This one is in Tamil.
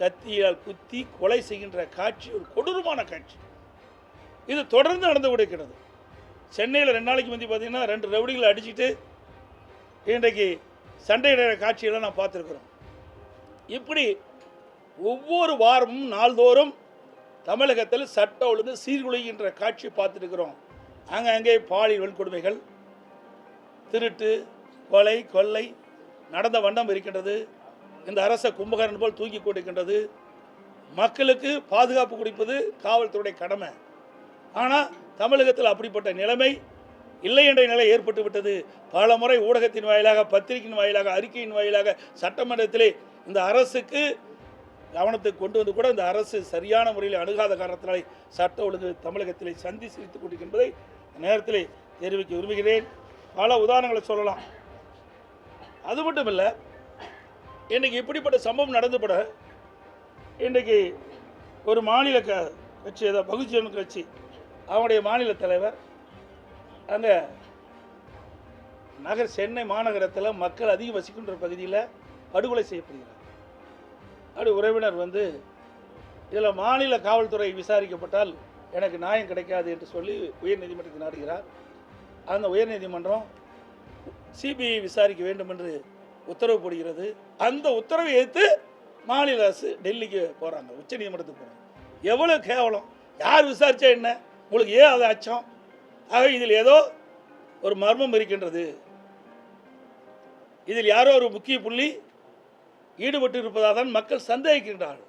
கத்தியால் குத்தி கொலை செய்கின்ற காட்சி ஒரு கொடூரமான காட்சி. இது தொடர்ந்து நடந்து கொடுக்கிறது சென்னையில் ரெண்டு நாளைக்கு முந்தி பார்த்தீங்கன்னா ரெண்டு ரவுடிகளை அடிச்சுட்டு இன்றைக்கு சண்டையிடுற காட்சியெல்லாம் நான் பார்த்துருக்குறோம். இப்படி ஒவ்வொரு வாரமும் நாள்தோறும் தமிழகத்தில் சட்ட ஒழுங்கு சீர்குலைகின்ற காட்சி பார்த்துருக்குறோம். அங்கங்கே பாலியல் வன்கொடுமைகள் திருட்டு கொலை கொள்ளை நடந்த வண்ணம் இருக்கின்றது. இந்த அரசை கும்பகரன் போல் தூக்கி கொண்டிருக்கின்றது. மக்களுக்கு பாதுகாப்பு கொடுப்பது காவல்துறையுடைய கடமை. ஆனால் தமிழகத்தில் அப்படிப்பட்ட நிலைமை இல்லை என்ற நிலை ஏற்பட்டு விட்டது. பல முறை ஊடகத்தின் வாயிலாக பத்திரிகையின் வாயிலாக அறிக்கையின் வாயிலாக சட்டமன்றத்திலே இந்த அரசுக்கு கவனத்துக்கு கொண்டு வந்து கூட இந்த அரசு சரியான முறையில் அணுகாத காரணத்தினாலே சட்ட ஒழுங்கு தமிழகத்திலே சந்தி சிரித்துக் கொண்டிருக்கின்றதை நேரத்தில் நேரத்திலே தெரிவிக்க விரும்புகிறேன். பல உதாரணங்களை சொல்லலாம். அது மட்டும் இல்லை இன்றைக்கி இப்படிப்பட்ட சம்பவம் நடந்துபட இன்றைக்கு ஒரு மாநில க கட்சி ஏதாவது பகுஜன் கட்சி அவனுடைய மாநில தலைவர் அங்கே நகர் சென்னை மாநகரத்தில் மக்கள் அதிகம் வசிக்கின்ற பகுதியில் படுகொலை செய்யப்படுகிறார். அப்படி உறவினர் வந்து இதில் மாநில காவல்துறை விசாரிக்கப்பட்டால் எனக்கு நியாயம் கிடைக்காது என்று சொல்லி உயர்நீதிமன்றத்தை நாடுகிறார். அந்த உயர்நீதிமன்றம் சிபிஐ விசாரிக்க வேண்டும் என்று உத்தரவு போடுகிறது. அந்த உத்தரவை ஏற்று மாநில அரசு டெல்லிக்கு போகிறாங்க உச்சநீதிமன்றத்துக்கு போகிறாங்க எவ்வளோ கேவலம். யார் விசாரித்தா என்ன? உங்களுக்கு ஏன் அது அச்சம்? ஆக இதில் ஏதோ ஒரு மர்மம் இருக்கின்றது. இதில் யாரோ ஒரு முக்கிய புள்ளி ஈடுபட்டு இருப்பதாக தான் மக்கள் சந்தேகிக்கின்றார்கள்.